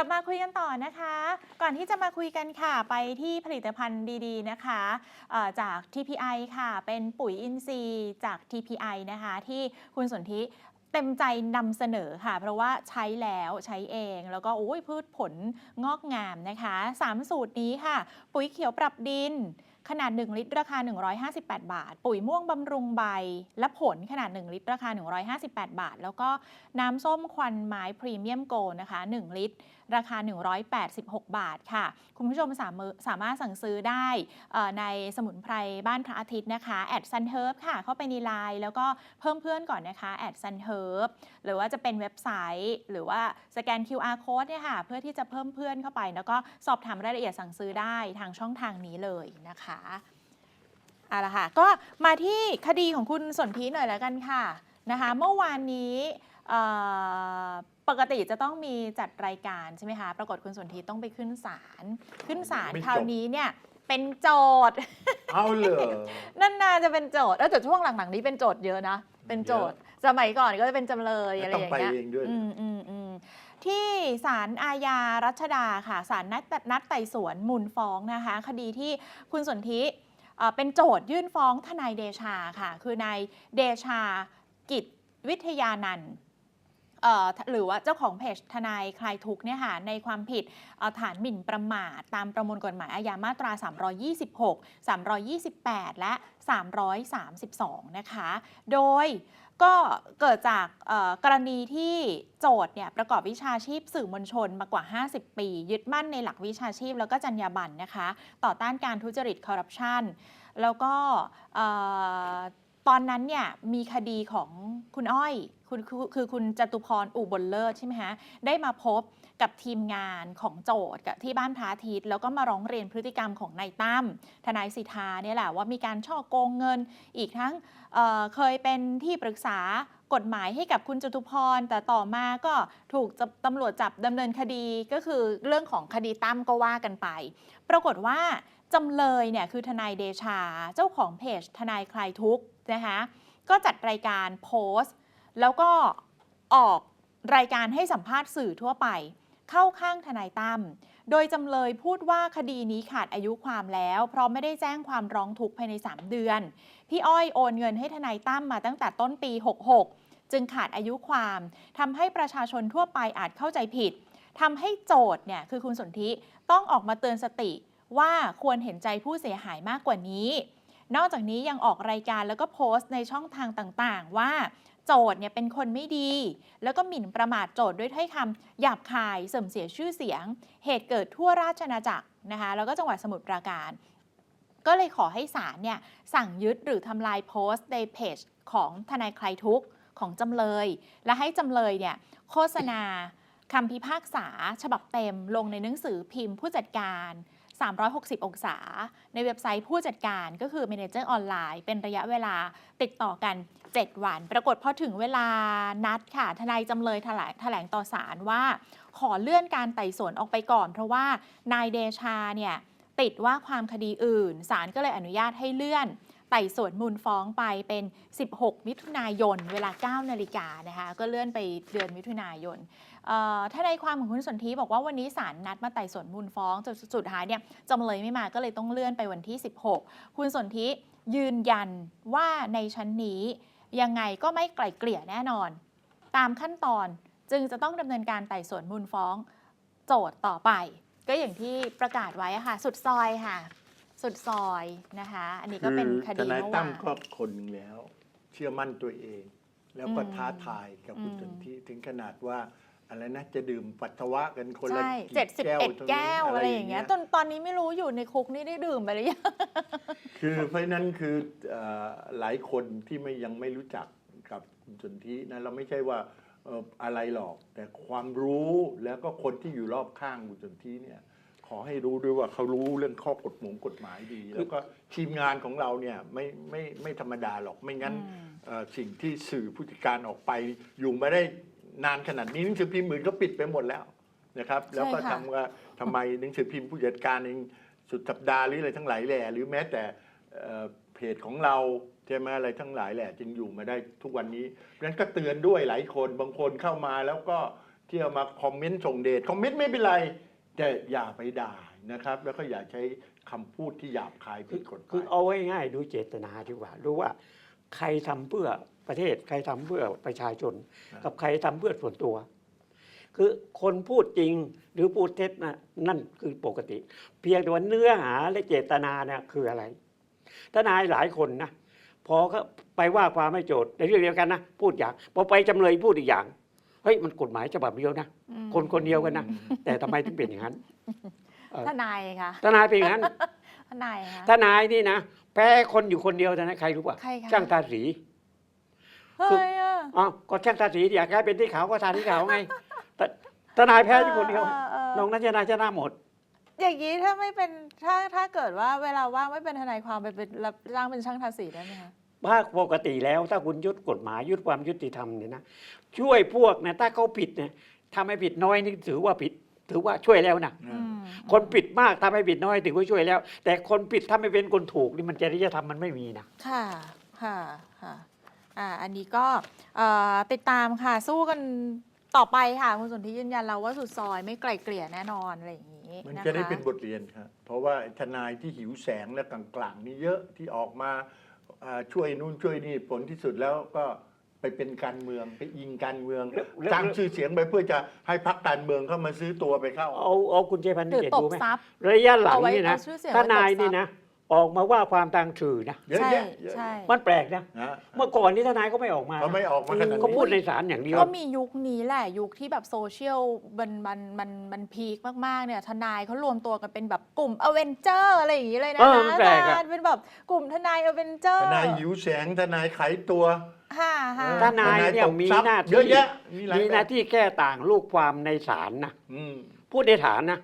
ลับมาคุยกันต่อนะคะ ก่อนที่จะมาคุยกันค่ะ ไปที่ผลิตภัณฑ์ดีๆนะคะจาก TPI ค่ะ เป็นปุ๋ยอินทรีย์จาก TPI นะคะ ที่คุณสนธิเต็มใจนำเสนอค่ะ เพราะว่าใช้แล้วใช้เองแล้วก็โอ้ยพืชผลงอกงามนะคะ 3 สูตรนี้ค่ะ ปุ๋ยเขียวปรับดินขนาด 1 ลิตร ราคา 158 บาท ปุ๋ยม่วงบำรุงใบ และผลขนาด 1 ลิตร ราคา 158 บาท แล้วก็น้ำส้มควันไม้พรีเมียมโกนะคะ 1 ลิตร ราคา 186 บาทค่ะ คุณผู้ชมสามารถสามารถสั่งซื้อได้ในสมุนไพรบ้านพระอาทิตย์นะคะแอดซันเฮิร์บค่ะ เข้าไปในไลน์แล้วก็เพิ่มเพื่อนก่อนนะคะแอดซันเฮิร์บหรือว่าจะเป็นเว็บไซต์ หรือว่าสแกน QR code เนี่ยค่ะ เพื่อที่จะเพิ่มเพื่อนเข้าไป แล้วก็สอบถามรายละเอียดสั่งซื้อได้ทางช่องทางนี้เลยนะคะเอาละค่ะ ก็มาที่คดีของคุณสนธิหน่อยแล้วกันค่ะนะคะ เมื่อวานนี้ ปกติจะต้องมีจัดรายการใช่ไหมคะ ปรากฏคุณสนธิต้องไปขึ้นศาล ขึ้นศาลไม่จบคราวนี้เนี่ยเป็นโจทย์ เอาเลยนั่นนาจะเป็นโจทย์เออแต่ช่วงหลังๆนี้เป็นโจทย์เยอะนะ เป็นโจทย์ สมัยก่อนก็จะเป็นจำเลยอะไรต้อองย่างไปเงี้ยเองด้วยอืมอืมอืมที่ศาลอาญารัชดาค่ะศาลนัดนัดไต่สวนมูลฟ้องนะคะ คดีที่คุณสนธิเอ่อเป็นโจทยื่นฟ้องทนายเดชาค่ะ คือนายเดชากิจวิทยานันท์เอ่อ หรือว่าเจ้าของเพจทนายคลายทุกเนี่ยค่ะในความผิดฐานหมิ่นประมาทตามประมวลกฎหมายอาญามาตรา 326 328 และ 332 นะคะ โดยก็เกิดจากกรณีที่โจทย์เนี่ยประกอบวิชาชีพสื่อมวลชนมากว่า 50 ปี ยึดมั่นในหลักวิชาชีพแล้วก็จรรยาบรรณนะคะ ต่อต้านการทุจริตคอร์รัปชันแล้วก็ตอนนั้นเนี่ยมีคดีของคุณอ้อย คุณคือคือคุณจตุพรอุบลเลิศใช่ไหมคะได้มาพบกับทีมงานของโจทย์กับที่บ้านพระอาทิตย์แล้วก็มาร้องเรียนพฤติกรรมของนายตั้มทนายสิทธาเนี่ยแหละว่ามีการช่อโกงเงิน อีกทั้งเเคยเป็นที่ปรึกษากฎหมายให้กับคุณจตุพร แต่ต่อมาก็ถูกตำรวจจับดำเนินคดีก็คือเรื่องของคดีตั้มก็ว่ากันไป ปรากฏว่าจำเลยเนี่ยคือทนายเดชาเจ้าของเพจทนายคลายทุกข์นะคะก็จัดรายการโพสต์ แล้วก็ออกรายการให้สัมภาษณ์สื่อทั่วไป เข้าข้างทนายตั้มโดยจำเลยพูดว่าคดีนี้ขาดอายุความแล้ว เพราะไม่ได้แจ้งความร้องทุกข์ภายใน 3 เดือน พี่อ้อยโอนเงินให้ทนายตั้มมาตั้งแต่ต้นปี 66 จึงขาดอายุความทำให้ประชาชนทั่วไปอาจเข้าใจผิดทำให้โจทย์เนี่ยคือคุณสนธิต้องออกมาเตือนสติว่าควรเห็นใจผู้เสียหายมากกว่านี้ นอกจากนี้ยังออกรายการแล้วก็โพสต์ในช่องทางต่างๆ ว่า โจทย์เนี่ยเป็นคนไม่ดี แล้วก็หมิ่นประมาทโจทย์ด้วยถ้อยคำหยาบคายเสื่อมเสียชื่อเสียง เหตุเกิดทั่วราชอาณาจักรนะคะแล้วก็จังหวัดสมุทรปราการ ก็เลยขอให้ศาลเนี่ยสั่งยึดหรือทำลายโพสต์ในเพจของทนายใคลายทุกข์ของจำเลย และให้จำเลยเนี่ยโฆษณาคำพิพากษา ฉบับเต็มลงในหนังสือพิมพ์ผู้จัดการ 360 องศา ในเว็บไซต์ผู้จัดการก็คือ Manager ออนไลน์เป็นระยะเวลาติดต่อกัน 7 วัน ปรากฏพอถึงเวลานัดค่ะ ทนายจำเลยแถลงแถลงต่อศาลว่า ขอเลื่อนการไต่สวนออกไปก่อน เพราะว่านายเดชาเนี่ยติดว่าความคดีอื่น ศาลก็เลยอนุญาตให้เลื่อนไต่สวนมูลฟ้องไปเป็น 16 มิถุนายน เวลา 9 นาฬิกานะคะ ก็เลื่อนไปเดือนมิถุนายน ถ้าในความของคุณสนธิบอกว่าวันนี้ศาลนัดมาไต่สวนมูลฟ้องจนสุดท้ายเนี่ยจำเลยไม่มาก็เลยต้องเลื่อนไปวันที่ 16 คุณสนธิยืนยันว่าในชั้นนี้ยังไงก็ไม่ไกล่เกลี่ยแน่นอน ตามขั้นตอนจึงจะต้องดำเนินการไต่สวนมูลฟ้อง โจทย์ต่อไป ก็อย่างที่ประกาศไว้อะค่ะ สุดซอยค่ะ สุดซอยนะคะ อันนี้ก็เป็นคทดีนายเมื่อตั้วามนก็คนหนึ่งแล้ว เชื่อมั่นตัวเอง แล้วก็อืมท้าทายกับคุณอืมสนธิถึงขนาดว่า อะไรนะจะดื่มปัสสาวะกันคนละใช่กี่เจ็ดสิบเอ็ดตรงนี้แก้วอะไรอย่างเงี้ยตอนตอนนี้ไม่รู้อยู่ในคุกนี่ได้ดื่มไปหรือยังคือเพราะฉะนั้นคือเอ่อหลายคนที่ไม่ยังไม่รู้จักกับคุณสนธินะเราไม่ใช่ว่าเอ่ออะไรหรอก แต่ความรู้แล้วก็คนที่อยู่รอบข้างคุณสนธิเนี่ยขอให้รู้ด้วยว่าเขารู้เรื่องข้อกฎหมงกฎหมายดี แล้วก็ทีมงานของเราเนี่ยไม่ไม่ไม่ธรรมดาหรอกไม่งั้นอืมเอ่อสิ่งที่สื่อผู้จัดการออกไปอยู่มาได้ นานขนาดนี้หนังสือพิมพ์หมื่นก็ปิดไปหมดแล้วนะครับ แล้วก็ใช่ค่ะทำว่าทำไมหนังสือพิมพ์ผู้จัดการเองสุดสัปดาห์หรืออะไรทั้งหลายแหล่หรือแม้แต่เอ่อเพจของเราใช่ไหมอะไรทั้งหลายแหละจึงอยู่มาได้ทุกวันนี้เพราะฉะนั้นก็เตือนด้วยหลายคนบางคนเข้ามาแล้วก็ที่เอามาคอมเมนต์ส่งเดชคอมเมนต์ไม่เป็นไร แต่อย่าไปด่านะครับ แล้วก็อย่าใช้คำพูดที่หยาบคายผิดกฎหคือมายเอาไว้ง่ายดูเจตนาดีกว่า รู้ว่าใครทำเพื่อ ประเทศ ใครทำเพื่อประชาชน กับใครทำเพื่อส่วนตัว คือคนพูดจริงหรือพูดเท็จนะนั่นคือปกติ เพียงแต่ว่าเนื้อหาและเจตนาเนี่ยคืออะไรทนายหลายคนนะพอเขาไปว่าความไม่โจทย์ในเรื่องเดียวกันนะพูดอย่างพอไปจำเลยพูดอีกอย่างเฮ้ยมันกฎหมายฉบับเดียวนะอืมคนคนเดียวกันนะแต่ทำไมถึงเป็นอย่างนั้นเออทนายค่ะทนายเป็นอย่างนั้นทนายค่ะทนายนี่นะแพ้คนอยู่คนเดียวนะใครรู้ป่ะใครคะช่างทาสี เฮ้ยอะอ๋อก็ช่างทาสีอยากให้เป็นที่ขาวก็ทาที่ขาวไง แต่ทนายแพ้อยู่คนเดียวออเออน้องนัชนาชนะหมด อย่างนี้ถ้าไม่เป็นถ้าถ้าเกิดว่าเวลาว่างไม่เป็นทนายความไปเป็นรับร่างเป็นช่างทาสีได้ไหมคะว่าปกติแล้วถ้าคุณยุดกฎหมายยุดความยุติธรรมเนี่ยนะช่วยพวกนะถ้าเขาผิดเนี่ยทำให้ผิดน้อยนี่ถือว่าผิด ถือว่าช่วยแล้วนะอืมคนผิดมากทำให้ผิดน้อยถือว่าช่วยแล้ว แต่คนผิดถ้าไม่เป็นคนถูกนี่มันจริยธรรมมันไม่มีนะ ค่ะค่ะค่ะ อ่าอันนี้ก็เอ่อติดตามค่ะ สู้กันต่อไปค่ะ คุณสนธิยืนยันเราว่าสุดซอยไม่ไกลเกลี่ยแน่นอนอะไรอย่างนี้มันนะคะจะได้เป็นบทเรียนครับเพราะว่าทนายที่หิวแสงและกลางๆนี่เยอะที่ออกมาอ่าช่วยนู่นช่วยนี่ผลที่สุดแล้วก็ไปเป็นการเมืองไปยิงการเมืองแล้วแล้วสร้างชื่อเสียงไปเพื่อจะให้พรรคการเมืองเข้ามาซื้อตัวไปเข้า เอาเอาคุณเจพันธ์หรือเกตตบดูไหมทรัพย์ระยะหลังเอาไว้นี่นะเอาชื่อเสียงทไว้ตบนายทรัพย์นี่นะ ออกมาว่าความทางสื่อนะเยอะใช่แยะเยอะใช่ มันแปลกนะนะเมื่อก่อนนี่ทนายก็ไม่ออกมาเขาไม่ออกมาขนาดเขานี้พูดในศาลอย่างเดียว ก็มียุคนี้แหละ ยุคที่แบบโซเชียลมันมันมันมันพีคมากๆเนี่ยทนายเขารวมตัวกันเป็นแบบกลุ่มอเวนเจอร์อะไรอย่างนี้เลยนะเออมันแปลกอะ อาจารย์เป็นแบบกลุ่มทนายอเวนเจอทร์นายหิวแสงทนายขายตัวค่ะค่ะทนายเนี่ยตบมีทรัพย์หน้าเยอะที่แยะมีหลายมีหแบน้าบที่แก้ต่างลูกความในศาลนะอืมพูดในฐานนะ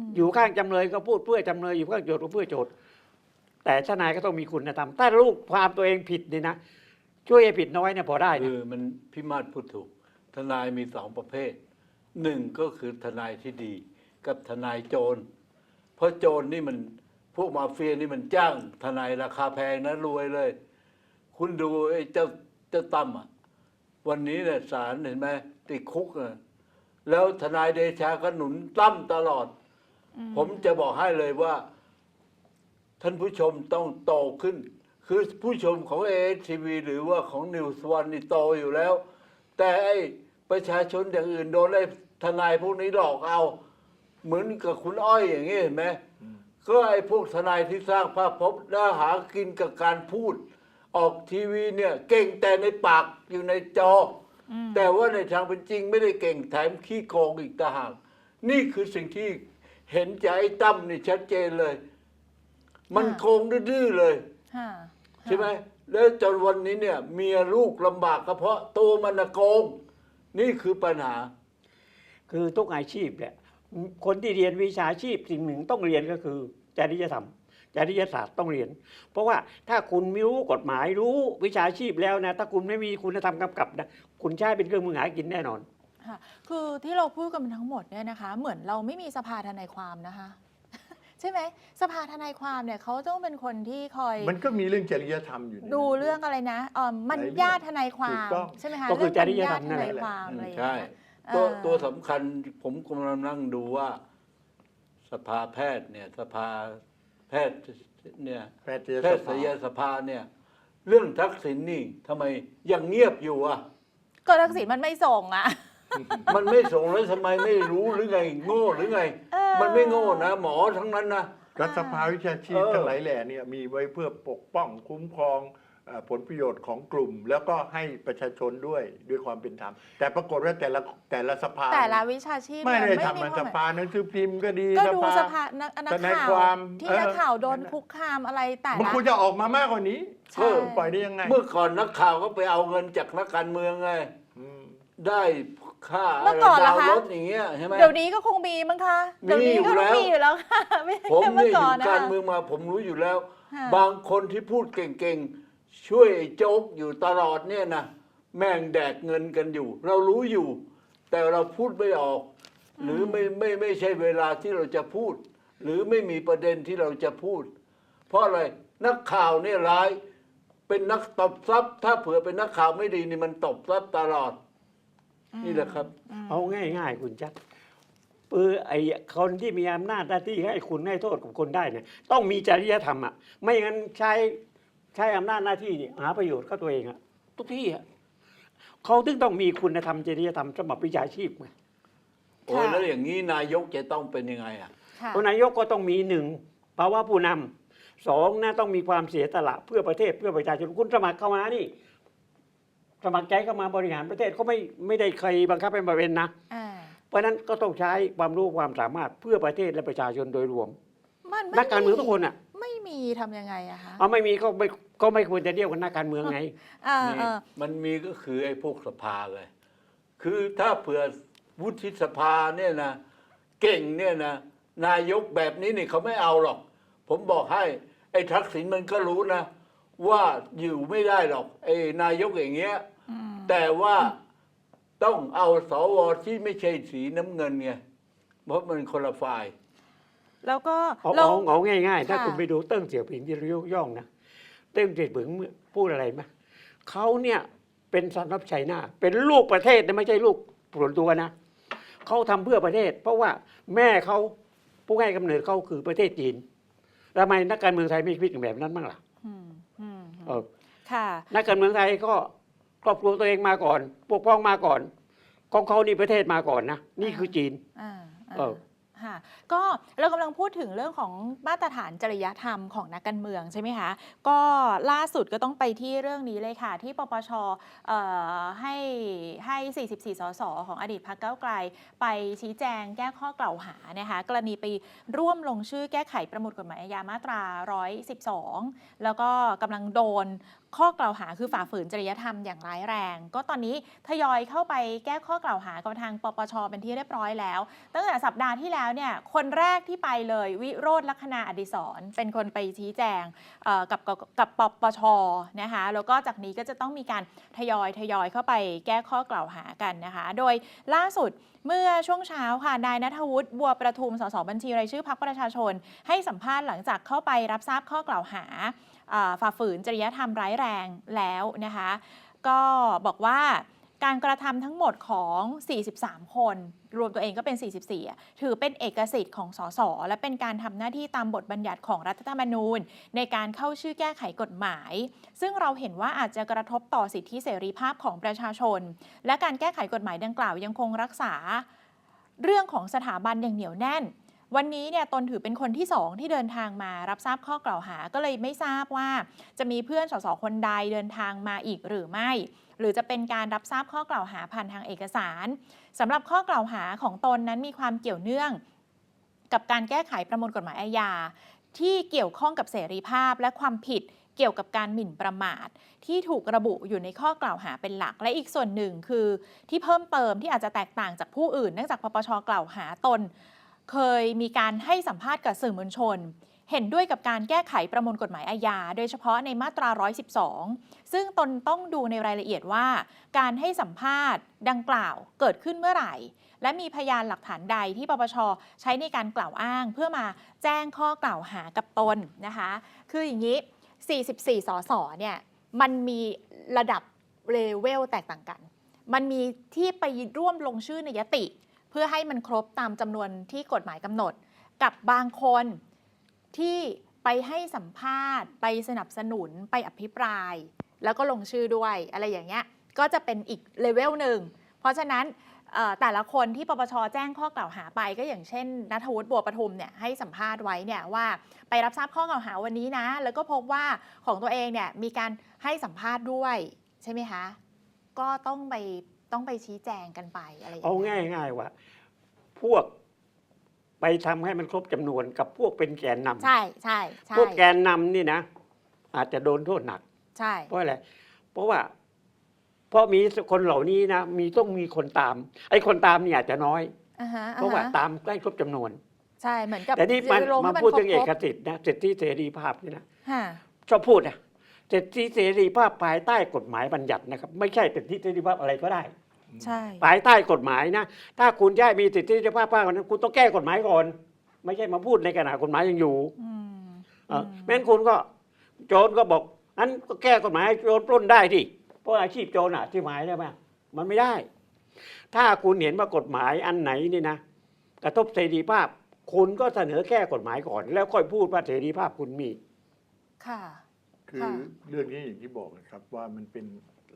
มอยู่ข้างจำเลยก็พูดเพื่อจำเลยอยู่ข้างโจทย์ก็เพื่อโจทย์ แต่ทนายก็ต้องมีคุณธรรมถ้าลูกความตัวเองผิดนี่นะ ช่วยให้ผิดน้อยเนี่ยพอได้คือมันพิมาศพูดถูก ทนายมีสองประเภทหนึ่งก็คือทนายที่ดี กับทนายโจร เพราะโจรนี่มันพวกมาเฟียนี่มันจ้างทนายราคาแพงนะรวยเลย คุณดูไอ้เจ้าเจ้าตั้มอะวันนี้เนี่ยศาลเห็นไหมติดคุกอะแล้วทนายเดชาก็หนุนตั้มตลอด ผมจะบอกให้เลยว่า ท่านผู้ชมต้องโตขึ้น คือผู้ชมของเอทีวีหรือว่าของนิวส์วันนี่โตอยู่แล้ว แต่ไอ้ประชาชนอย่างอื่นโดนไอ้ทนายพวกนี้หลอกเอา เหมือนกับคุณอ้อยอย่างนี้เห็นไหมก็ไอ้พวกทนายที่สร้างภาพพจน์แล้วหากินกับการพูด ออกทีวีเนี่ย เก่งแต่ในปากอยู่ในจออแต่ว่าในทางเป็นจริงไม่ได้เก่งแถมขี้โกงอีกต่างหากนี่คือสิ่งที่เห็นใจไอ้ตั้มนี่ชัดเจนเลย มันโกงดื้อๆเลยค่ะใช่ไหมแล้วจนวันนี้เนี่ย เมียลูกลำบากก็เพราะตัวมันน่ะโกง นี่คือปัญหา คือทุกอาชีพเนี่ยคนที่เรียนวิชาชีพสิ่งหนึ่งต้องเรียนก็คือจริยธรรมจริยศาสตร์ต้องเรียน เพราะว่าถ้าคุณไม่รู้กฎหมายรู้วิชาชีพแล้วนะถ้าคุณไม่มีคุณธรรมกำกับนะคุณใช้เป็นเครื่องมือหากินแน่นอน ค่ะ คือที่เราพูดกันมาทั้งหมดเนี่ยนะคะ เหมือนเราไม่มีสภาทนายความนะคะ ใช่ไหมสภาทนายความเนี่ยเขาต้องเป็นคนที่คอย มันก็มีเรื่องจริยธรรมอยู่ในนั้น ดูเรื่องอะไรนะเอ่อมันหลายเรื่องญาติทนายควาถูมกต้อง ใช่ไหมคะก็คือเงมัจริยธรรมนั่นแหละ ญาติทนายความอะไรอย่างใช่ เงี้ยตัวเออตัวสำคัญผมกำลังนั่งดูว่า สภาแพทย์เนี่ย สภาแพทย์เนี่ย แพทยแพสทภายสภาเนี่ย เรื่องทักษิณนี่ทำไมยังเงียบอยู่อะ ก็ทักษิณมันไม่ส่งอะ มันไม่ส่งแล้วทำไมไม่รู้หรือไง โง่หรือไงเออมันไม่โง่นะ หมอทั้งนั้นนะ รัฐสภาวิชาชีพเออ ทั้งหลายแหล่เนี่ยมีไว้เพื่อปกป้องคุ้มครองเอ่อผลประโยชน์ของกลุ่ม แล้วก็ให้ประชาชนด้วยด้วยความเป็นธรรม แต่ปรากฏว่าแต่ละแต่ละสภาแต่ละวิชาชีพไม่เนี่ยได้ทำมีมันควสมหมายภาหนังสือพิมพ์ก็ดีก็ดูสภานักนักทนายข่าคววามที่เออนักข่าวโดนนั่นน่ะคุกคามอะไรแต่มันละ ควรจะออกมามากกว่านี้ใช่ปล่อยได้ยังไงเมื่อก่อนนักข่าวก็ไปเอาเงินจากนักการเมืองไง อืมได้ ค่าเมื่อก่อนเหรอดาวคะรถอย่างเงี้ยใช่ไหม เดี๋ยวนี้ก็คงมีมั้งคะ มีเดี๋ยวนี้ก็อยู่ต้องแล้ว มีอยู่แล้วค่ะ ไม่ใช่ผมแค่เมื่เนี่อยอก่อนยู่นะการคะ เมืองมาผมรู้อยู่แล้ว ค่ะ บางคนที่พูดเก่งๆ ช่วยไอ้โจ๊กอยู่ตลอดเนี่ยนะแม่งแดกเงินกันอยู่ เรารู้อยู่ แต่เราพูดไม่ออก หรือไม่ไม่ไม่ใช่เวลาที่เราจะพูด หรือไม่มีประเด็นที่เราจะพูด เพราะอะไรนักข่าวเนี่ยร้าย เป็นนักตบทรัพย์ ถ้าเผื่อเป็นนักข่าวไม่ดีนี่มันตบทรัพย์ตลอด นี่แหละครับมเอาง่าย ๆ คุณจัดปือไอ้คนที่มีอำนาจหน้าที่ให้คุณให้โทษกับคนได้เนี่ยต้องมีจริยธรรมอะไม่งั้นใช้ใช้อำนาจหน้าที่นี่หาประโยชน์เข้าตัวเองอะทุกที่อะเขาถึงต้องมีคุณธรรมจริยธรรมสำหรับวิชาชีพไงโอ้ยแล้วอย่างนี้นายกจะต้องเป็นยังไงอะค่ะเพราะนายกก็ต้องมีหนึ่งภาวะผู้นำสองนะต้องมีความเสียสละเพื่อประเทศเพื่อประชาชนคุณสมัครเข้ามานี่ สมัครใจเข้ามาบริหารประเทศเขาไม่ไม่ได้เคยบังคับให้มาเป็นนะ อ่าเพราะฉะนั้นก็ต้องใช้ความรู้ความสามารถเพื่อประเทศและประชาชนโดยรวม มันไม่นักการเมืองทุกคนอะไม่มีทำยังไงอะคะเอาไม่มีก็ไม่ก็ไม่ควรจะเรียกว่านักการเมืองไงเออนี่เออมันมีก็คือไอ้พวกสภาเลยคือถ้าเผื่อวุฒิสภาเนี่ยนะ เก่งเนี่ยนะ นายกแบบนี้นี่เขาไม่เอาหรอก ผมบอกให้ ไอ้ทักษิณมันก็รู้นะ ว่าอยู่ไม่ได้หรอกไอ้นายกอย่างเงี้ยอืมแต่ว่าต้องเอาสวที่ไม่ใช่สีน้ำเงินไงเพราะมันคนละฝ่าย แล้วก็เอาเรา เอาเอาง่ายๆ ถ้าค่ะ คุณไปดูเติ้งเสี่ยวผิงที่ริ้วย่องนะ เติ้งเสี่ยวผิงพูดอะไรไหมเขาเนี่ยเป็นสันรับชัยหน้าเป็นลูกประเทศนะไม่ใช่ลูกส่วนตัวนะเขาทำเพื่อประเทศ เพราะว่าแม่เขาผู้ให้กำเนิดเขาคือประเทศจีนทำไมนักการเมืองไทยไม่คิดแบบนั้นบ้างล่ะ อืมอืมเออ ค่ะนักการเมืองไทยก็ครอบครัวตัวเองมาก่อน ปกป้องมาก่อน ของเขานี่ประเทศมาก่อนนะ นี่คือจีนอ่าเออ ค่ะก็เรากำลังพูดถึงเรื่องของมาตรฐานจริยธรรมของนักการเมืองใช่ไหมคะ ก็ล่าสุดก็ต้องไปที่เรื่องนี้เลยค่ะ ที่ปปชเอ่อให้ให้ 44 สส ของอดีตพรรคก้าวไกล ไปชี้แจงแก้ข้อกล่าวหานะคะกรณีไปร่วมลงชื่อแก้ไขประมวลกฎหมายอาญามาตรา 112 แล้วก็กำลังโดน ข้อกล่าวหาคือฝ่าฝืนจริยธรรมอย่างร้ายแรง ก็ตอนนี้ทยอยเข้าไปแก้ข้อกล่าวหากับทางปปชเป็นที่เรียบร้อยแล้ว ตั้งแต่สัปดาห์ที่แล้วเนี่ยคนแรกที่ไปเลยวิโรธลักษณาอดิศรเป็นคนไปชี้แจงกับกับปปชนะคะแล้วก็จากนี้ก็จะต้องมีการทยอยทยอยเข้าไปแก้ข้อกล่าวหากันนะคะ โดยล่าสุดเมื่อช่วงเช้าค่ะนายนัทวุฒิบัวประทุมสสบัญชีรายชื่อพรรคประชาชน ให้สัมภาษณ์หลังจากเข้าไปรับทราบข้อกล่าวหา ฝ่าฝืนจริยธรรมร้ายแรงแล้วนะคะ ก็บอกว่าการกระทำทั้งหมดของ 43 คน รวมตัวเองก็เป็น 44 ถือเป็นเอกสิทธิ์ของสส และเป็นการทำหน้าที่ตามบทบัญญัติของรัฐธรรมนูญ ในการเข้าชื่อแก้ไขกฎหมาย ซึ่งเราเห็นว่าอาจจะกระทบต่อสิทธิเสรีภาพของประชาชน และการแก้ไขกฎหมายดังกล่าวยังคงรักษา เรื่องของสถาบันอย่างเหนียวแน่น วันนี้เนี่ยตนถือเป็นคนที่สองที่เดินทางมารับทราบข้อกล่าวหา ก็เลยไม่ทราบว่าจะมีเพื่อนสสคนใดเดินทางมาอีกหรือไม่ หรือจะเป็นการรับทราบข้อกล่าวหาผ่านทางเอกสารสำหรับข้อกล่าวหาของตนนั้นมีความเกี่ยวเนื่อง กับการแก้ไขประมวลกฎหมายอาญาที่เกี่ยวข้องกับเสรีภาพและความผิดเกี่ยวกับการหมิ่นประมาท ที่ถูกระบุอยู่ในข้อกล่าวหาเป็นหลัก และอีกส่วนหนึ่งคือ ที่เพิ่มเติมที่อาจจะแตกต่างจากผู้อื่น เนื่องจากปปชกล่าวหาตน เคยมีการให้สัมภาษณ์กับสื่อมวลชน เห็นด้วยกับการแก้ไขประมวลกฎหมายอาญาโดยเฉพาะในมาตรา 112 ซึ่งตนต้องดูในรายละเอียดว่า การให้สัมภาษณ์ดังกล่าวเกิดขึ้นเมื่อไหร่ และมีพยานหลักฐานใดที่ปปชใช้ในการกล่าวอ้าง เพื่อมาแจ้งข้อกล่าวหากับตนนะคะ คืออย่างนี้ 44 สสเนี่ยมันมีระดับเลเวลแตกต่างกัน มันมีที่ไปร่วมลงชื่อในยติ พื่อให้มันครบตามจำนวนที่กฎหมายกำหนด กับบางคนที่ไปให้สัมภาษณ์ ไปสนับสนุนไปอภิปราย แล้วก็ลงชื่อด้วยอะไรอย่างเงี้ยก็จะเป็นอีกเลเวลหนึ่ง เพราะฉะนั้นแต่ละคนที่ปปชแจ้งข้อกล่าวหาไปก็อย่างเช่นนัทวุฒิบัวประทุมเนี่ยให้สัมภาษณ์ไว้เนี่ยว่าไปรับทราบข้อกล่าวหาวันนี้นะ แล้วก็พบว่าของตัวเองเนี่ยมีการให้สัมภาษณ์ด้วยใช่ไหมคะ ก็ต้องไป ต้องไปชี้แจงกันไปอะไรอย่างเอาเงี้ยง่ายๆว่า พวกไปทำให้มันครบจำนวนกับพวกเป็นแกนนำใช่ใช่ใช่พวกแกนนำนี่นะ อาจจะโดนโทษหนัก ใช่เพราะอะไร เพราะว่า เพราะมีคนเหล่านี้นะมีต้องมีคนตาม ไอ้คนตามนี่อาจจะน้อย อ่าฮะเพราะว่าอ่ฮตามใกล้ครบจำนวน ใช่เหมือนกับแต่นี่มันลงให้มาพูดถึงคเอรบกสิทธิ์นะสิทธิเสรีภาพนี่นะๆค่ะชอบพูดนะสิทธิเสรีภาพภายใต้กฎหมายบัญญัตินะครับ ไม่ใช่สิทธิเสรีภาพอะไรก็ได้ ใช่ ภายใต้กฎหมายนะ ถ้าคุณจะให้มีสิทธิเสรีภาพมากกว่านั้นคุณต้องแก้กฎหมายก่อน ไม่ใช่มาพูดในขณะกฎหมายยังอยู่อืมเออแม้นคุณก็โจรก็บอกอันก็แก้กฎหมายให้โจรปล้นได้ดิเพราะอาชีพโจรอะที่หมายได้ไหมมันไม่ได้ ถ้าคุณเห็นว่ากฎหมายอันไหนนี่นะ กระทบเสรีภาพ คุณก็เสนอแก้กฎหมายก่อน แล้วค่อยพูดว่าเสรีภาพคุณมี ค่ะ คือค่ะ เรื่องนี้อย่างที่บอกนะครับว่ามันเป็น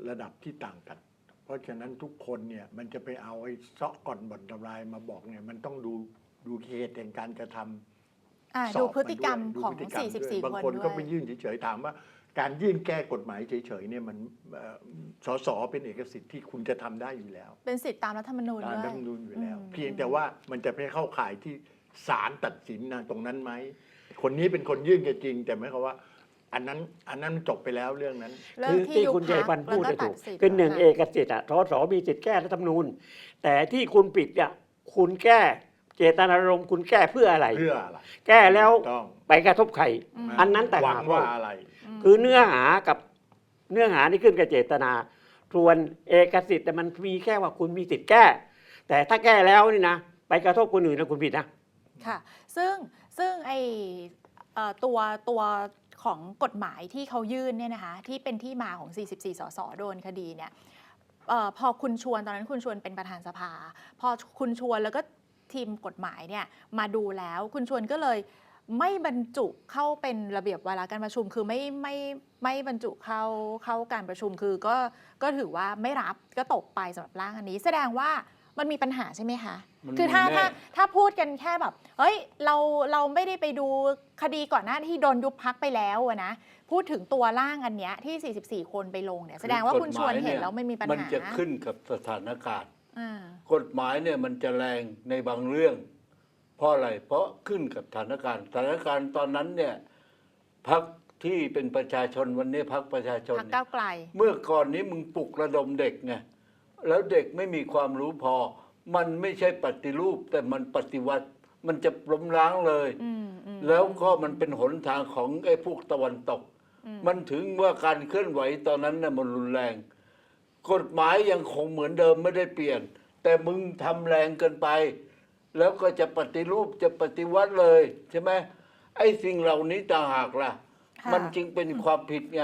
ระดับที่ต่างกันเพ ราะฉะนั้นทุกคนเนี่ยมันจะไปเอาไอ้เซาะก่อนบ่อนทำลายมาบอกเนี่ยมันต้องดูดูเหตุแห่งการกระทำอ่าสอบดูพฤติกรรมนด้วยของ ดูพฤติกรรมด้วย44 บางคนคนด้วก็ไปย ยื่นเฉยๆถามว่า การยื่นแก้กฎหมายเฉยๆเนี่ยมันเอ่อสสเป็นเอกสิทธิ์ที่คุณจะทำได้อยู่แล้ว เป็นสิทธิตามรัฐธรรมนูญตามด้วย รัฐธรรมนูญอยู่แล้ว อืม เพียงแต่ว่ามันจะไปเข้าข่ายที่ศาลตัดสินนะตรงนั้นไหม คนนี้เป็นคนยื่นก็จริง แต่หมายความว่า อันนั้นอันนั้นจบไปแล้วเรื่องนั้น เรื่คือที่ที่ยุบคุณชัยพรพัรนคธ์พูดแล้วได้ก็ถูกตัดสิทธิ์คือหนึ่งะเอกสิทธิ์อะสสมีสิทธิ์แก้รัฐธรรมนูญ แต่ที่คุณปิดอะคุณแก้เจตนารมณ์คุณแก้เพื่ออะไร เพื่ออะไรแก้แล้วต้องไปกระทบใครอืมอันนั้นแต่างหวัหางกว่าว่าอะไรมคือเนื้อหากับเนื้อหานี่ขึ้นกับเจตนาส่วนเอกสิทธิ์แต่มันมีแค่ว่าคุณมีสิทธิ์แก้ แต่ถ้าแก้แล้วนี่นะ ไปกระทบคนอื่นแล้วคุณผิดนะ ค่ะ ซึ่งซึ่งไอเอ่อตัวตัว ของกฎหมายที่เขายื่นเนี่ยนะคะที่เป็นที่มาของ 44 สสโดนคดีเนี่ยออพอคุณชวนตอนนั้นคุณชวนเป็นประธานสภา พอคุณชวนแล้วก็ทีมกฎหมายเนี่ยมาดูแล้วคุณชวนก็เลยไม่บรรจุเข้าเป็นระเบียบวาระการประชุม คือไม่ไม่ไม่บรรจุเข้าเข้าการประชุมคือก็ก็ถือว่าไม่รับก็ตกไปสำหรับร่างอันนี้ แสดงว่า มันมีปัญหาใช่ไหมคะ มันคือถ้ามีแน่ ถ้าถ้าพูดกันแค่แบบเฮ้ยเราเราไม่ได้ไปดูคดีก่อนหน้าที่โดนยุบพักไปแล้วอะนะพูดถึงตัวร่างอันเนี้ยที่ 44 คนไปลงเนี่ยแสดงว่าคุณชวนเห็นแล้วไม่มีปัญมันหาจะขึ้นกับสถานการณ์ อ่า กฎหมายเนี่ยมันจะแรงในบางเรื่อง เพราะอะไร เพราะขึ้นกับสถานการณ์สถานการณ์ตอนนั้นเนี่ยพักที่เป็นประชาชนวันนี้พักประชาชนพักเนี่ยก้าวไกล เมื่อก่อนนี้มึงปลุกระดมเด็กไง แล้วเด็กไม่มีความรู้พอ มันไม่ใช่ปฏิรูปแต่มันปฏิวัติ มันจะล้มล้างเลยอืมอืมแล้วก็มันเป็นหนทางของไอ้พวกตะวันตกอืมมันถึงว่าการเคลื่อนไหวตอนนั้นน่ะมันรุนแรง กฎหมายยังคงเหมือนเดิมไม่ได้เปลี่ยน แต่มึงทำแรงเกินไป แล้วก็จะปฏิรูปจะปฏิวัติเลยใช่ไหมไอ้สิ่งเหล่านี้ต่างหากล่ะค่ะมันจึงเป็นความผิดไง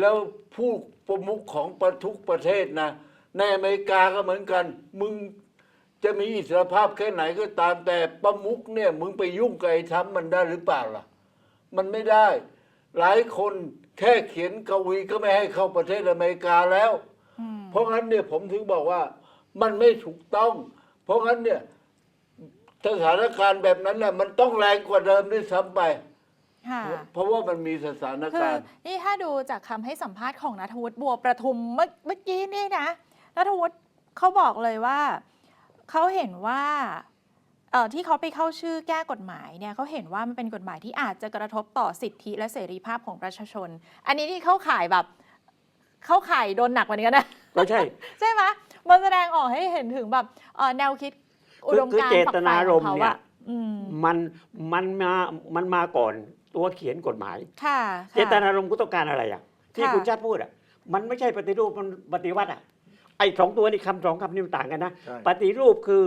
แล้วผู้ประมุขของประทุกประเทศนะ ในอเมริกาก็เหมือนกัน มึงจะมีอิสรภาพแค่ไหนก็ตามแต่ประมุขเนี่ย มึงไปยุ่งกับไอ้ทำมันได้หรือเปล่าล่ะ มันไม่ได้ หลายคนแค่เขียนกวีก็ไม่ให้เข้าประเทศอเมริกาแล้วอืมเพราะงั้นเนี่ยผมถึงบอกว่ามันไม่ถูกต้อง เพราะงั้นเนี่ยสถานการณ์แบบนั้นน่ะมันต้องแรงกว่าเดิมด้วยซ้ำไปค่ะเพราะว่ามันมีสถานคือการณ์ นี่ถ้าดูจากคำให้สัมภาษณ์ของนัทวุฒิบัวประทุมเมื่อเมื่อกี้นี่นะ นัทวุฒิเขาบอกเลยว่าเขาเห็นว่าเอ่อที่เขาไปเข้าชื่อแก้กฎหมายเนี่ยเขาเห็นว่ามันเป็นกฎหมายที่อาจจะกระทบต่อสิทธิและเสรีภาพของประชาชน อันนี้ที่เข้าข่ายแบบเข้าข่ายโดนหนักกว่านี้ก็นะก็ใช่ ใช่ไหมมันแสดงออกให้เห็นถึงแบบเอ่อแนวคิดอุดมการณ์คือเจฝักตใฝ่นาขรองมณ์เขาเนี่ยอะอืมมันมันมามันมาก่อนตัวเขียนกฎหมายค่ะค่ะเจตนารมณ์ก็ต้องการอะไรอะที่ค่ะคุณชาติพูดอะมันไม่ใช่ปฏิรูปมันปฏิวัติอะ ไอ้สองตัวนี่คำสองคำนี่มันต่างกันนะ ใช่ ปฏิรูปคือ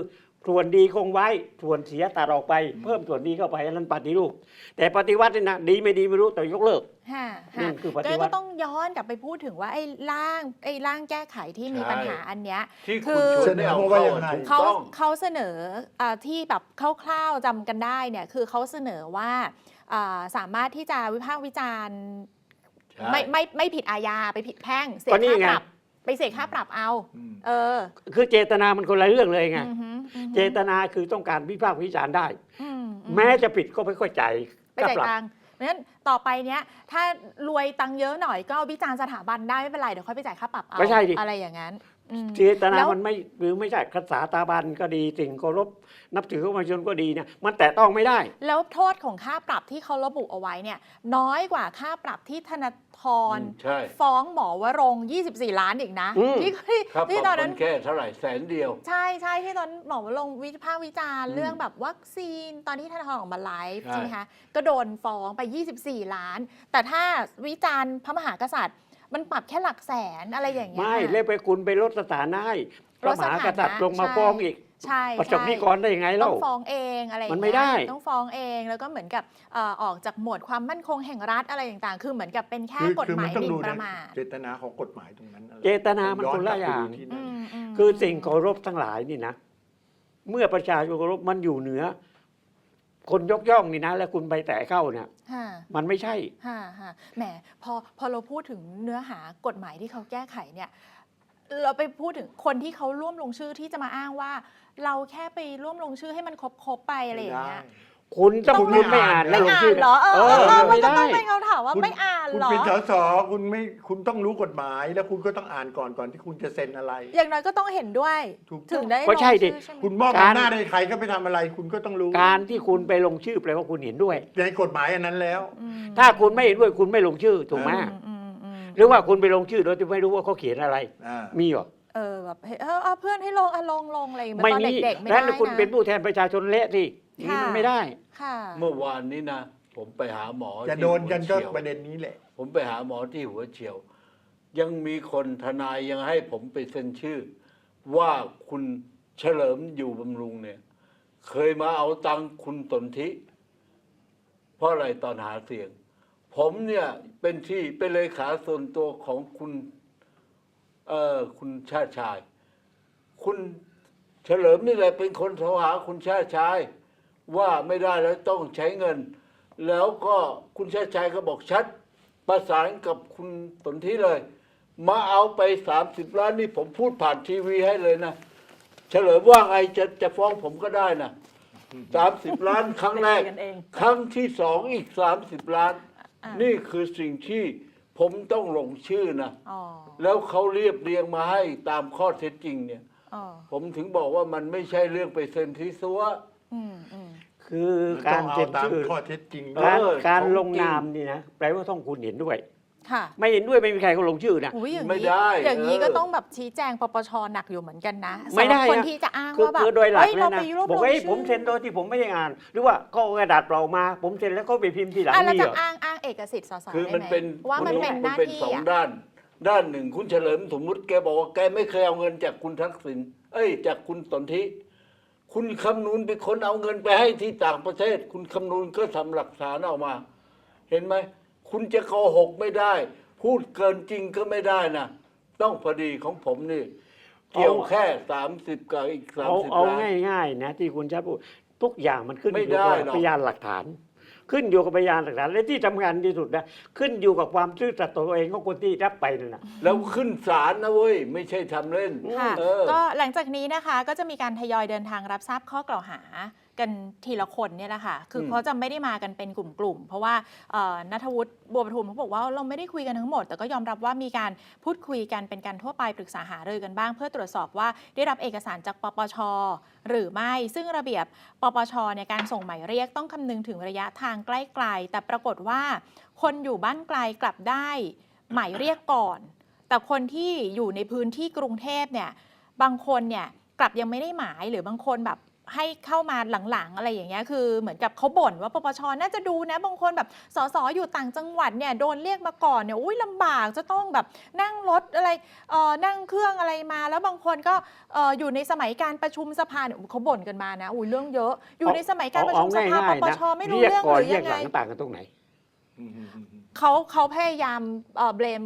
ส่วนดีคงไว้ ส่วนเสียตัดออกไป เพิ่มส่วนดีเข้าไปอันนั้นปฏิรูป แต่ปฏิวัตินี่นะดีไม่ดีไม่รู้แต่ยกเลิกค่ะนั่ค่ะนคือปฏิก็วัก็ติต้องย้อนกลับไปพูดถึงว่าไอ้ร่างไอ้ร่างแก้ไขที่มีใช่ปัญหาอันเนี้ย ที่คืคุณอ ชวนได้เอาเข้าอะถูกเขาต้อง เขาเสนออาที่แบบคร่าวๆจำกันได้เนี่ยคือเขาเสนอว่าอ่าสามารถที่จะวิพากษ์วิจารณ์ ใช่ ไม่ไม่ไม่ผิดอาญาไปผิดแพ่งเสียก็นี่ค่าไงปรับ ไปเสียค่าปรับเอา อืม เออคือเจตนามันคนละเรื่องเลยไง อือหืออือหือเจตนาคือต้องการวิพากษ์วิจารณ์ได้ อืมอืแม้จะผิดก็ไม่ค่อยใจายไปก็จ่ายปรับตังค์เพราะฉะนั้นต่อไปเนี้ย ถ้ารวยตังค์เยอะหน่อยก็วิจารณ์สถาบันได้ไม่เป็นไร เดี๋ยวค่อยไปจ่ายค่าปรับเอาไม่ใช่ดิอะไรอย่างนั้นอืม เจตนาแล้ว มันไม่หรือไม่ใช่คาถาตาบันก็ดีสิ่งเคารพนับถือของประชาชนก็ดีเนี่ยมันแตะต้องไม่ได้ แล้วโทษของค่าปรับที่เขาระบุเอาไว้เนี่ย น้อยกว่าค่าปรับที่ธนา ธรอืมใช่ ฟ้องหมอวรงค์24 ล้านอีกนะ อืมที่ที่ครับที่ปตรัอบนมันั้นนแค่เท่าไหร่แสนเดียว ใช่ใช่ที่ตอนหมอวรงค์วิพากษ์วิจารณ์อืมเรื่องแบบวัคซีนตอนที่ธนาธรออกมาไลฟ์ใช่ ใช่ไหมคะก็โดนฟ้องไป 24 ล้าน แต่ถ้าวิจารณ์พระมหากษัตริย์ มันปรับแค่หลักแสนอะไรอย่างเงี้ยไม่เล่ไปคุณไปลดสถานะให้พลระดมสถาหานะกษัตริย์ลงมาใช่ ฟ้องอีก ใช่ประสบใช่นิกรได้ยังไงต้เล่าองฟ้องเองอะไรอย่างมันเงี้ยไม่ได้ต้องฟ้องเองแล้วก็เหมือนกับเอ่อออกจากหมวดความมั่นคงแห่งรัฐอะไรต่างๆ คือเหมือนกับเป็นแค่คือกฎคือหมัมานยต้องหมิ่ดูนปนะระมาทเจตนาของกฎหมายตรงนั้นอะไรเจตนามันคนละอย่างย้กลับไปดูที่อืนั่นมมมคือสิ่งเคารพทั้งหลายนี่นะ เมื่อประชาชนเคารพมันอยู่เหนือคนยกย่องนี่นะ แล้วคุณไปแตะเข้าเนี่ยค่ะมันไม่ใช่ค่ะค่ะแหมพอพอเราพูดถึงเนื้อหากฎหมายที่เขาแก้ไขเนี่ย เราไปพูดถึงคนที่เขาร่วมลงชื่อที่จะมาอ้างว่า เราแค่ไปร่วมลงชื่อให้มันครบครบๆไปอะไรอย่างเงี้ยคุณต้องต้องคุณไม่ไม่อ่าอ่านนแล้วลไม่งอ่าชื่นอ เหรอเออเอเอออมันไม่ก็ได้ต้องเป็นคำถามว่าคุณไม่อ่านคุณเหรอ เป็นสสคุณไม่คุณต้องรู้กฎหมาย แล้วคุณก็ต้องอ่านก่อนก่อนที่คุณจะเซ็นอะไร อย่างน้อยก็ต้องเห็นด้วย ถูกต้อง ถึงได้ก็ใช่ดิ ลงอใช่ไหม คุณมอบการ อำนาจให้ใครก็ไปทำอะไร คุณก็ต้องรู้การที่คุณไปลงชื่อแปลว่าคุณเห็นด้วย ในกฎหมายอันนั้นแล้วอืมถ้าคุณไม่เห็นด้วยคุณไม่ลงชื่อถูกไหมอือืมอืมอืม หรือว่าคุณไปลงชื่อโดยที่ไม่รู้ว่าเขาเขียนอะไร อ่า มีเหรอเออแบบเฮ้ยเออเอาเพื่อนให้ลงอะลงลงอะไรอย่างเงี้ยไม่ตอนมีเด็กๆไม่แล้ได้วคุณนะเป็นผู้แทนประชาชนเละสิอย่างนี้ค่ะ มันไม่ได้ ค่ะ เมื่อวานนี้นะ ผมไปหาหมอจะที่โดนกันก็หัวเฉียวประเด็นนี้แหละ ผมไปหาหมอที่หัวเฉียว ยังมีคนทนายยังให้ผมไปเซ็นชื่อ ว่าคุณเฉลิมอยู่บำรุงเนี่ย เคยมาเอาตังค์คุณสนธิเพราะอะไรตอนหาเสียง ผมเนี่ยเป็นที่เป็นเลขาส่วนตัวของคุณเอ่อคุณชาติชาย คุณเฉลิมนี่แหละเป็นคนโทรหาคุณชาติชาย ว่าไม่ได้แล้วต้องใช้เงิน แล้วก็คุณชาติชายก็บอกชัด ประสานกับคุณสนธิเลย มาเอาไปสามสิบล้านนี่ผมพูดผ่านทีวีให้เลยนะ เฉลิมว่าไงจะจะฟ้องผมก็ได้นะสามสิบล้านครั้งแรกกันเองครั้งที่สองอีกสามสิบล้านอะ นี่คือสิ่งที่ผมต้องลงชื่อนะอ๋อแล้วเขาเรียบเรียงมาให้ตามข้อเท็จจริงเนี่ย อ๋อผมถึงบอกว่ามันไม่ใช่เรื่องไปเซ็นที่ซัว อืมอืม คือต้กาอรงเอาเซ็นตามชื่อข้อเท็จจริงเอการอการของลงจริงนามนี่นะแปลว่าต้องคุณเห็นด้วย ค่ะไม่เห็นด้วยไม่มีใครเขาลงชื่อนะ อุ้ยอย่างไม่นี้ได้อย่างนี้เออ ก็ต้องแบบชี้แจงปปชหนักอยู่เหมือนกันนะไม่ได้สำหรับคนนะที่จะอ้างคือว่าแบบคือโดยหลักเฮ้ยเลยเรานะไปรวบบอกรวมว่าเฮ้ยชื่อผมเซ็นโดยที่ผมไม่ได้อ่าน หรือว่าเขาเอากระดาษเปล่ามา ผมเซ็นแล้วเขาไปพิมพ์ทีหลังอะเรานี่จะเหรอ อ้างอ้าง เอกสิทธิ์สสคือได้มันไหมเป็นว่ามันเป็นหน้าเป็นที่สองอะด้าน ด้านหนึ่งคุณเฉลิมสมมุติแกบอกว่าแกไม่เคยเอาเงินจากคุณทักษิณเอ้ย จากคุณสนธิคุณคำนูนเป็นคนเอาเงินไปให้ที่ต่างประเทศ คุณคำนูนก็ทำหลักฐานออกมา เห็นไหมคุณจะโกหกไม่ได้ พูดเกินจริงก็ไม่ได้นะต้องพอดีของผมนี่ เกี่ยวแค่สามสิบกับอีกสามเอาสิบเอาล้าน ง่ายๆนะที่คุณชัดพูดทุกอย่างมันขึ้นไม่อยู่ได้กับหรอก พยานหลักฐาน ขึ้นอยู่กับพยานหลักฐานและที่ทำงานที่สุดนะขึ้นอยู่กับความซื่อสัตย์ต่อตัวเองของคนที่รับไปนั่นนะ แล้วขึ้นศาลนะเว้ย ไม่ใช่ทำเล่นค่ะเออ ก็หลังจากนี้นะคะก็จะมีการทยอยเดินทางรับทราบข้อกล่าวหา กันทีละคนเนี่ยแหละค่ะ คือมเขาจะไม่ได้มากันเป็นกลุ่มๆ เพราะว่าเอ่อนัทวุฒิบัวประทุมเขาบอกว่าเราไม่ได้คุยกันทั้งหมด แต่ก็ยอมรับว่ามีการพูดคุยกันเป็นการทั่วไปปรึกษาหารือกันบ้าง เพื่อตรวจสอบว่าได้รับเอกสารจากปปช หรือไม่ ซึ่งระเบียบปปชในการส่งหมายเรียกต้องคำนึงถึงระยะทางใกล้ๆแต่ปรากฏว่า คนอยู่บ้านไกลกลับได้ หมายเรียกก่อน แต่คนที่อยู่ในพื้นที่กรุงเทพเนี่ยบางคนเนี่ยกลับยังไม่ได้หมายหรือบางคนแบบ ให้เข้ามาหลังๆ อะไรอย่างเงี้ยคือเหมือนกับเขาบ่นว่าปปชน่าจะดูนะบางคนแบบสสอยู่ต่างจังหวัดเนี่ยโดนเรียกมาก่อนเนี่ยอุ้ยลำบากจะต้องแบบนั่งรถอะไรเอ่อนั่งเครื่องอะไรมา แล้วบางคนก็เอ่ออยู่ในสมัยการประชุมสภาเนี่ยเขาบ่นกันมานะอุ้ยเรื่องเยอะ อยู่ในสมัยการประชุมสภาปปชไม่รู้เรียกเรื่องก่อนหรือเรียยักงหไงลังต่างกันตรงไหนอืมอืมอืมอืมเขาเขาพยายามเบลม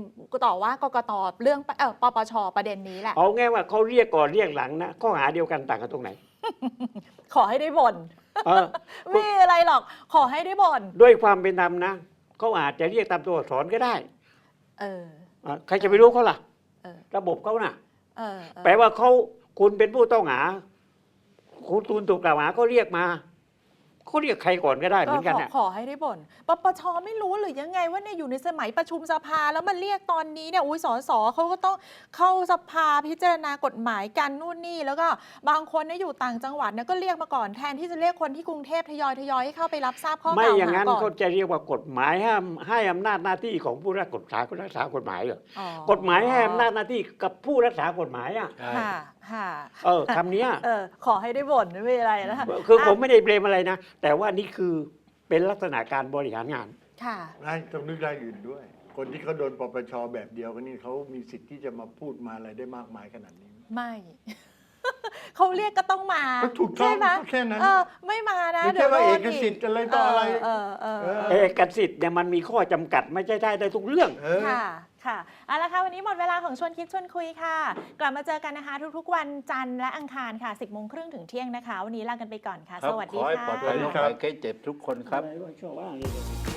ต่อว่ากกตเรื่องเอ่อปปชประเด็นนี้แหละเอาง่ายว่าเขาเรียกก่อนเรียกหลังนะข้อหาเดียวกันต่างกันตรงไหน ขอให้ได้บ่นเออ ไม่มีอะไรหรอก ขอให้ได้บ่นด้วยความเป็นธรรมนะเขาอาจจะเรียกตามตัวอักษรก็ได้เอออะใครจะไปรู้เขาล่ะ เออ ระบบเขาน่ะ เออเออแปลว่าเขาคุณเป็นผู้ต้องหา คุณตูนถูกกล่าวหาก็เรียกมา เขาเรียกใครก่อนก็ได้เหมือนกันขอน่ะขอให้ได้บ่นปปชไม่รู้หรือยังไงว่าเนี่ยอยู่ในสมัยประชุมสภาแล้วมันเรียกตอนนี้เนี่ยอุ้ยสสเขาก็ต้องเข้าสภาพิจารณากฎหมายกันนู่นนี่แล้วก็บางคนเนี่ยอยู่ต่างจังหวัดเนี่ยก็เรียกมาก่อนแทนที่จะเรียกคนที่กรุงเทพทยอยทยอยให้เข้าไปรับทราบข้อกไม่ล่าวอย่างหานั้นก่อนเขาจะเรียกว่ากฎหมายห้ามให้อำนาจหน้าที่ของผู้รักษารักษากฎหมายเหรออ๋อกฎหมายให้อำนาจหน้าที่กับผู้รักษากฎหมายอะใช่ค่ะค่ะ เออคำเนี้ยเออขอให้ได้บ่นไม่มีอะไรนะคะคือผมไม่ได้เบลมอะไรนะแต่ว่านี่คือเป็นลักษณะการบริหารงาน ค่ะไม่ต้องนึกรายอื่นด้วย คนที่เขาโดนปปชแบบเดียวกันนี่เขามีสิทธิ์ที่จะมาพูดมาอะไรได้มากมายขนาดนี้ ไม่ เขาเรียกก็ต้องมาก็ถูกต้องใช่ไหมก็แค่นั้นเออไม่มานะไม่เดี๋ใช่ยวว่าโดเอนกสิทธิ์อะไรต่ออะไร เออเออเออเอเอกสิทธิ์เนี่ยมันมีข้อจำกัดไม่ใช่ได้ได้ทุกเรื่อง เออ ค่ะ ค่ะเอาละค่ะวันนี้หมดเวลาของชวนคิดชวนคุยค่ะ กลับมาเจอกันนะคะ ทุกๆ วันจันทร์และอังคารค่ะ 10โมงครึ่งถึงเที่ยงนะคะ วันนี้ลากันไปก่อนค่ะครัสบวัสขดีอให้ค่ะ ปลอดภัยโรคภัยแก้เจ็บทุกคนครับ อะไรวะชาวบ้านเลย